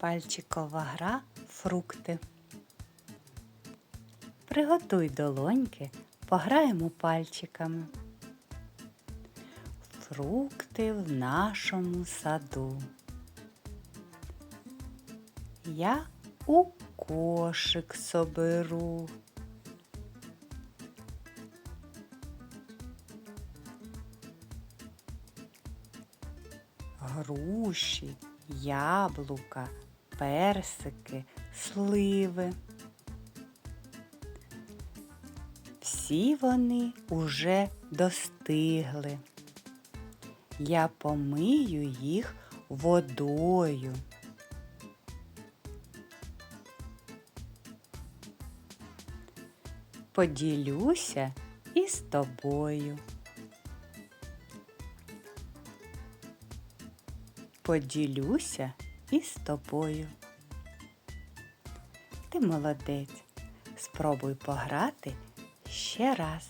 Пальчикова гра фрукти. Приготуй долоньки, пограємо пальчиками. Фрукти в нашому саду. Я у кошик соберу. Груші, яблука, персики, сливи. Всі вони уже достигли. Я помию їх водою. Поділюся із тобою. Поділюся із тобою. Ти молодець. Спробуй пограти ще раз.